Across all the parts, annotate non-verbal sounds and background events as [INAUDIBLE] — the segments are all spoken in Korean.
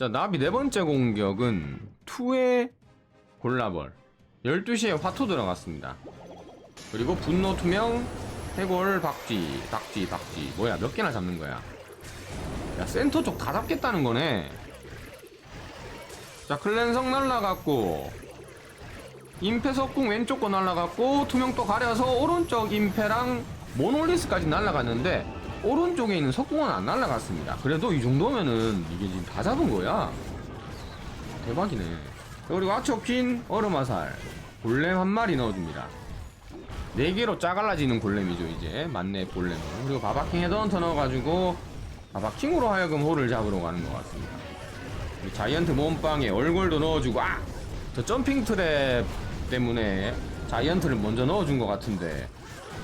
자, 나비 네 번째 공격은 투의 골라벌. 12시에 화토 들어갔습니다. 그리고 분노 투명, 해골 박쥐, 박쥐, 박쥐. 뭐야, 몇 개나 잡는 거야? 야, 센터 쪽 다 잡겠다는 거네. 자, 클랜성 날라갔고, 임페 석궁 왼쪽 거 날라갔고, 투명 또 가려서 오른쪽 임페랑 모놀리스까지 날라갔는데, 오른쪽에 있는 석궁은 안 날라갔습니다. 그래도 이 정도면은 이게 지금 다 잡은 거야. 대박이네. 그리고 아초킨 얼음화살 골렘 한 마리 넣어줍니다. 네 개로 짜갈라지는 골렘이죠 이제 만렙 골렘은. 그리고 바바킹 헤드헌터 넣어가지고 바바킹으로 하여금 호를 잡으러 가는 것 같습니다. 자이언트 몸빵에 얼굴도 넣어주고 아! 저 점핑 트랩 때문에 자이언트를 먼저 넣어준 것 같은데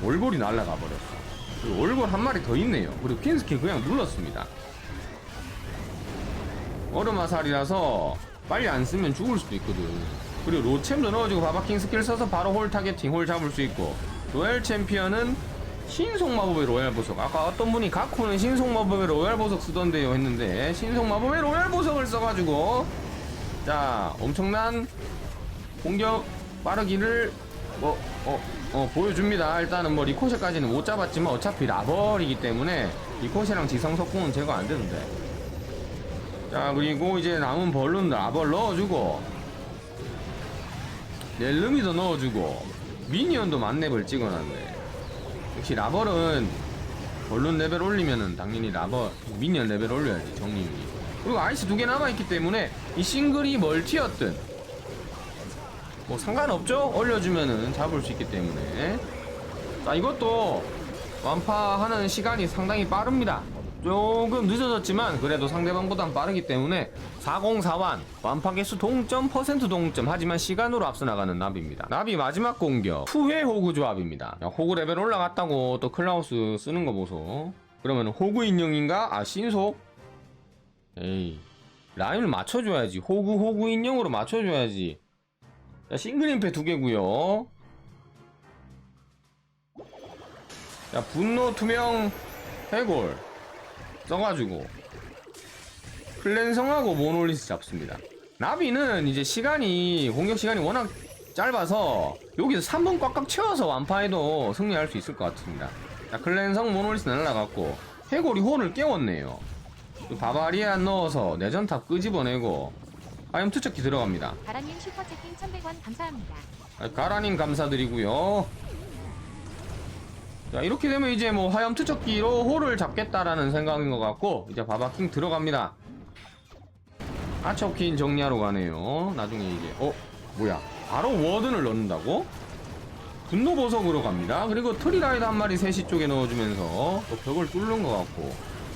얼굴이 날아가 버렸어. 그리고 얼굴 한 마리 더 있네요. 그리고 퀸스킬 그냥 눌렀습니다. 얼음 화살이라서 빨리 안 쓰면 죽을 수도 있거든. 그리고 로챔도 넣어주고 바바킹 스킬 써서 바로 홀 타겟팅, 홀 잡을 수 있고 로얄 챔피언은 신속 마법의 로얄 보석. 아까 어떤 분이 가코는 신속 마법의 로얄 보석 쓰던데요 했는데 신속 마법의 로얄 보석을 써가지고 자 엄청난 공격 빠르기를 뭐, 어, 어, 보여줍니다. 일단은 뭐 리코시까지는 못 잡았지만 어차피 라벌이기 때문에 리코시랑 지성 석궁은 제거 안 되는데. 자, 그리고 이제 남은 벌룬 라벌 넣어주고, 넬르미도 넣어주고, 미니언도 만렙을 찍어놨네. 역시 라벌은 벌룬 레벨 올리면은 당연히 라벌, 미니언 레벨 올려야지, 정리윤이. 그리고 아이스 두 개 남아있기 때문에 이 싱글이 멀티였든, 뭐 상관없죠? 올려주면은 잡을 수 있기 때문에. 자 이것도 완파하는 시간이 상당히 빠릅니다. 조금 늦어졌지만 그래도 상대방보단 빠르기 때문에 4041 완파 개수 동점 퍼센트 동점. 하지만 시간으로 앞서 나가는 나비입니다. 나비 마지막 공격. 투회 호구 조합입니다. 야, 호구 레벨 올라갔다고 또 클라우스 쓰는 거 보소. 그러면 호구 인형인가? 아 신속? 에이 라인을 맞춰줘야지. 호구 호구 인형으로 맞춰줘야지 자, 싱글 임페 두 개고요. 자, 분노 투명 해골 써가지고 클랜성하고 모놀리스 잡습니다. 나비는 이제 시간이 공격 시간이 워낙 짧아서 여기서 3분 꽉꽉 채워서 완파해도 승리할 수 있을 것 같습니다. 자, 클랜성 모놀리스 날라갔고 해골이 홀을 깨웠네요. 또 바바리안 넣어서 내전탑 끄집어내고 화염 투척기 들어갑니다. 가라님 슈퍼채팅 1100원 감사합니다. 아, 가라님 감사드리고요. 자 이렇게 되면 이제 뭐 화염 투척기로 홀을 잡겠다라는 생각인 것 같고 이제 바바킹 들어갑니다. 아처킨 정리하러 가네요. 나중에 이제 어 뭐야 바로 워든을 넣는다고? 분노 보석으로 갑니다. 그리고 트리라이드 한 마리 3시 쪽에 넣어주면서 또 벽을 뚫는 것 같고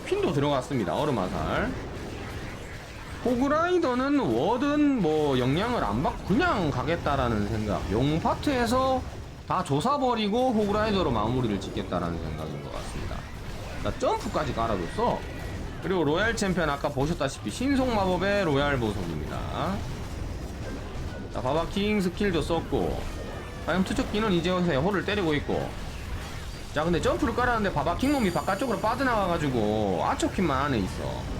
퀸도 들어갔습니다. 얼음 화살. 호그라이더는 워든 뭐 영향을 안 받고 그냥 가겠다라는 생각. 용 파트에서 다 조사버리고 호그라이더로 마무리를 짓겠다라는 생각인 것 같습니다. 자, 점프까지 깔아줬어. 그리고 로얄 챔피언 아까 보셨다시피 신속 마법의 로얄 보석입니다. 자, 바바킹 스킬도 썼고, 화염 투척기는 이제 요새 홀을 때리고 있고, 자, 근데 점프를 깔았는데 바바킹 놈이 바깥쪽으로 빠져나와가지고 아초킨만 안에 있어.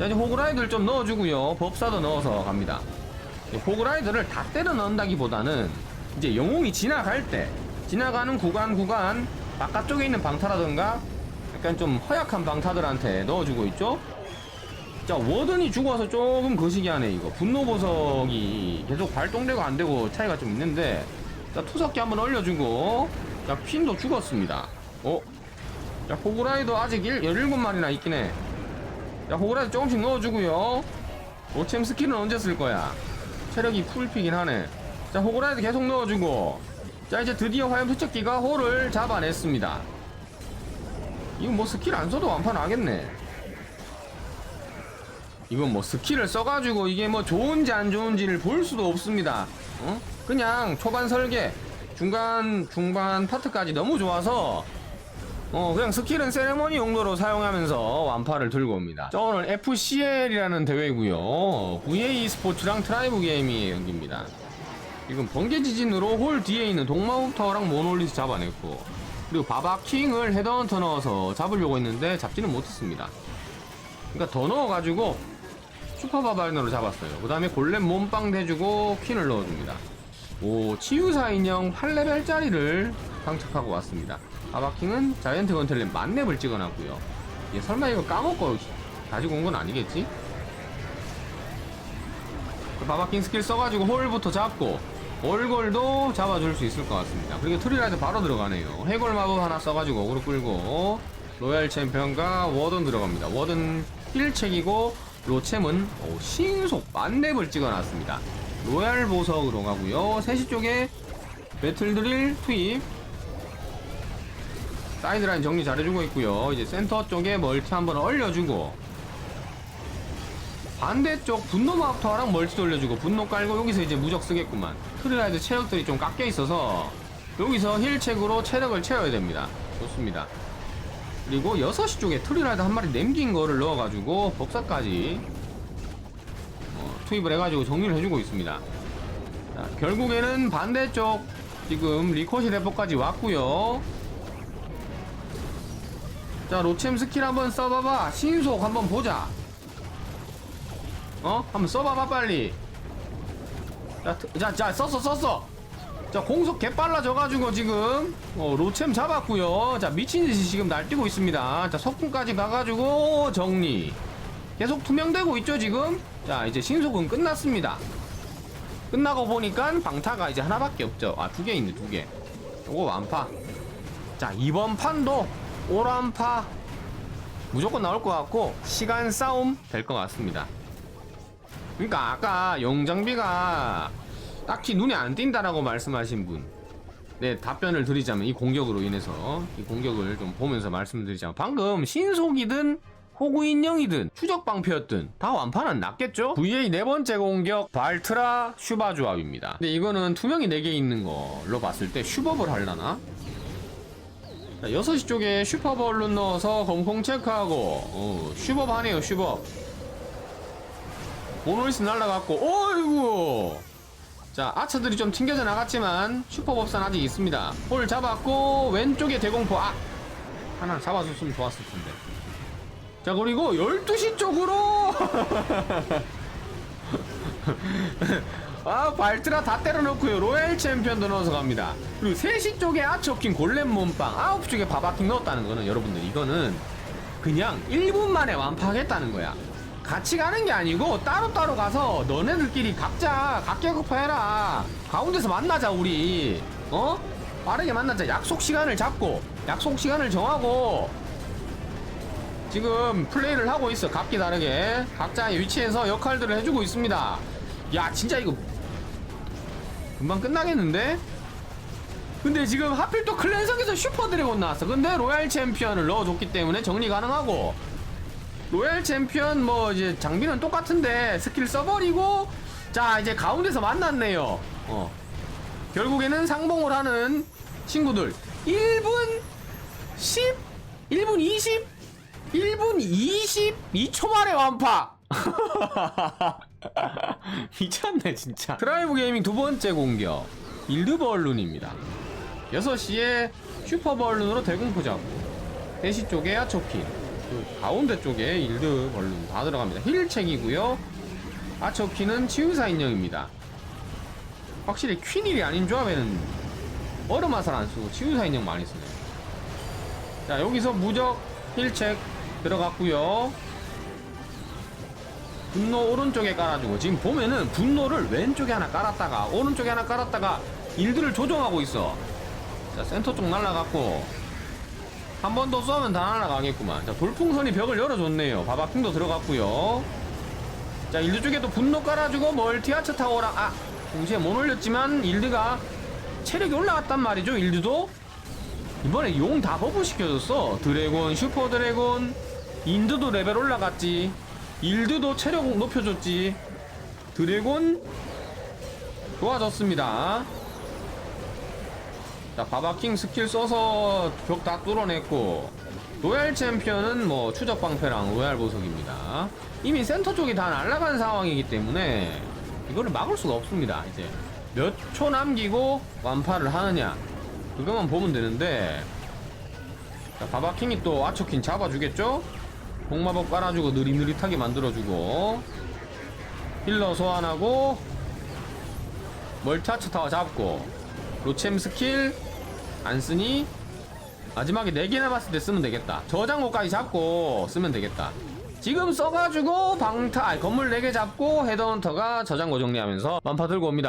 자 이제 호그라이드를 좀 넣어주고요. 법사도 넣어서 갑니다. 호그라이드를 다 때려 넣는다기보다는 이제 영웅이 지나갈 때 지나가는 구간 구간 바깥쪽에 있는 방타라든가 약간 좀 허약한 방타들한테 넣어주고 있죠? 자 워든이 죽어서 조금 거시기하네 이거. 분노 보석이 계속 발동되고 안되고 차이가 좀 있는데 자 투석기 한번 올려주고 자 퀸도 죽었습니다. 어? 자 호그라이더 아직 1, 17마리나 있긴 해 자, 호그라드 조금씩 넣어주고요. 오챔 스킬은 언제 쓸 거야? 체력이 풀피긴 하네. 자, 호그라드 계속 넣어주고. 자, 이제 드디어 화염 투척기가 홀을 잡아냈습니다. 이건 뭐 스킬 안 써도 완판 하겠네. 이건 뭐 스킬을 써가지고 이게 뭐 좋은지 안 좋은지를 볼 수도 없습니다. 어? 그냥 초반 설계, 중간, 중반 파트까지 너무 좋아서 어 그냥 스킬은 세레머니 용도로 사용하면서 완파를 들고 옵니다 자 오늘 FCL이라는 대회고요 VA 스포츠랑 트라이브 게임이 연기입니다 지금 번개 지진으로 홀 뒤에 있는 동마법 타워랑 모놀리스 잡아냈고 그리고 바바킹을 헤드헌터 넣어서 잡으려고 했는데 잡지는 못했습니다 그러니까 더 넣어가지고 슈퍼바바이너로 잡았어요. 그 다음에 골렘 몸빵 대주고 퀸을 넣어줍니다. 오, 치유사 인형 8레벨짜리를 장착하고 왔습니다. 바바킹은 자이언트 건틀렛 만렙을 찍어놨고요. 얘 설마 이거 까먹고 가지고 온 건 아니겠지? 그 바바킹 스킬 써가지고 홀부터 잡고 얼골도 잡아줄 수 있을 것 같습니다. 그리고 트리라이드 바로 들어가네요. 해골 마법 하나 써가지고 어그로 끌고 로얄 챔피언과 워든 들어갑니다. 워든 힐책이고 로챔은 오, 신속 만렙을 찍어놨습니다. 로얄 보석으로 가고요. 3시 쪽에 배틀드릴 투입 사이드라인 정리 잘해주고 있고요. 이제 센터 쪽에 멀티 한번 얼려주고 반대쪽 분노 마법터랑 멀티 돌려주고 분노 깔고 여기서 이제 무적 쓰겠구만. 트리라이드 체력들이 좀 깎여 있어서 여기서 힐책으로 체력을 채워야 됩니다. 좋습니다. 그리고 6시 쪽에 트리라이드 한 마리 남긴 거를 넣어가지고 법사까지 어, 투입을 해가지고 정리를 해주고 있습니다. 자, 결국에는 반대쪽 지금 리코시 대포까지 왔고요. 자 로챔 스킬 한번 써봐봐. 신속 한번 보자. 어? 한번 써봐봐 빨리. 자, 트- 자, 자 썼어 썼어. 자 공속 개빨라져가지고 지금. 어, 로챔 잡았고요. 자 미친듯이 지금 날뛰고 있습니다. 자 석궁까지 가가지고 정리. 계속 투명되고 있죠 지금? 자 이제 신속은 끝났습니다. 끝나고 보니까 방타가 이제 하나밖에 없죠. 아 두 개 있네 두개. 요거 완파. 자 이번 판도 오란파 무조건 나올 것 같고 시간 싸움 될 것 같습니다 그러니까 아까 영장비가 딱히 눈에 안 띈다라고 말씀하신 분 네, 답변을 드리자면 이 공격으로 인해서 이 공격을 좀 보면서 말씀드리자면 방금 신속이든 호구 인형이든 추적 방패였든 다 완판은 났겠죠? VA 네 번째 공격 발트라 슈바 조합입니다. 근데 이거는 투명이 4개 있는 걸로 봤을 때 슈법을 하려나? 자, 6시 쪽에 슈퍼볼룬 넣어서 검콩 체크하고. 어, 슈법 하네요 슈법 모노리스 날라갔고 어이구! 자 아처들이 좀 튕겨져 나갔지만 슈퍼법산 아직 있습니다. 홀 잡았고 왼쪽에 대공포. 아 하나 잡아줬으면 좋았을 텐데. 자 그리고 12시 쪽으로 [LAUGHS] 아 발트라 다 때려놓고요. 로얄 챔피언도 넣어서 갑니다. 그리고 3시 쪽에 아처킹 골렘 몸빵 9시 쪽에 바바킹 넣었다는 거는 여러분들 이거는 그냥 1분 만에 완파하겠다는 거야. 같이 가는 게 아니고 따로따로 가서 너네들끼리 각자 각계급파해라. 가운데서 만나자 우리. 어? 빠르게 만나자. 약속 시간을 잡고 약속 시간을 정하고. 지금 플레이를 하고 있어 각기 다르게. 각자의 위치에서 역할들을 해주고 있습니다. 야 진짜 이거 금방 끝나겠는데? 근데 지금 하필 또 클랜석에서 슈퍼 드래곤 나왔어. 근데 로얄 챔피언을 넣어줬기 때문에 정리 가능하고. 로얄 챔피언 뭐 이제 장비는 똑같은데 스킬 써버리고 자 이제 가운데서 만났네요. 어. 결국에는 상봉을 하는 친구들. 1분 10 1분 20 1분 22초 만에 완파 [LAUGHS] [LAUGHS] 미쳤네 진짜. 드라이브 게이밍 두 번째 공격. 일드벌룬입니다. 6시에 슈퍼벌룬으로 대공포 잡고 3시 쪽에 아초킨 그 가운데 쪽에 일드 벌룬 다 들어갑니다. 힐책이고요. 아초키는 치유사 인형입니다. 확실히 퀸일이 아닌 조합에는 얼음 화살 안 쓰고 치유사 인형 많이 쓰네요. 자 여기서 무적 힐책 들어갔고요 분노 오른쪽에 깔아주고 지금 보면은 분노를 왼쪽에 하나 깔았다가 오른쪽에 하나 깔았다가 일들을 조정하고 있어. 자 센터 쪽 날라갔고 한 번 더 쏘면 다 날아가겠구만. 자 돌풍선이 벽을 열어줬네요. 바바킹도 들어갔고요. 자 일드 쪽에도 분노 깔아주고 멀티아츠 타워랑 아 동시에 못 올렸지만 일드가 체력이 올라갔단 말이죠 일드도. 이번에 용 다 버프 시켜줬어. 드래곤 슈퍼 드래곤. 인드도 레벨 올라갔지 일드도 체력 높여줬지. 드래곤 좋아졌습니다. 자 바바킹 스킬 써서 벽 다 뚫어냈고 로얄 챔피언은 뭐 추적 방패랑 로얄 보석입니다. 이미 센터 쪽이 다 날아간 상황이기 때문에 이거를 막을 수가 없습니다. 이제 몇 초 남기고 완파를 하느냐 그것만 보면 되는데 자 바바킹이 또 아초킨 잡아주겠죠? 공마법 깔아주고 느릿느릿하게 만들어주고 힐러 소환하고 멀타츠 타워 잡고 로챔 스킬 안 쓰니 마지막에 4개 남았을 때 쓰면 되겠다. 저장고까지 잡고 쓰면 되겠다. 지금 써가지고 방타 아니, 건물 4개 잡고 헤드헌터가 저장고 정리하면서 만파 들고 옵니다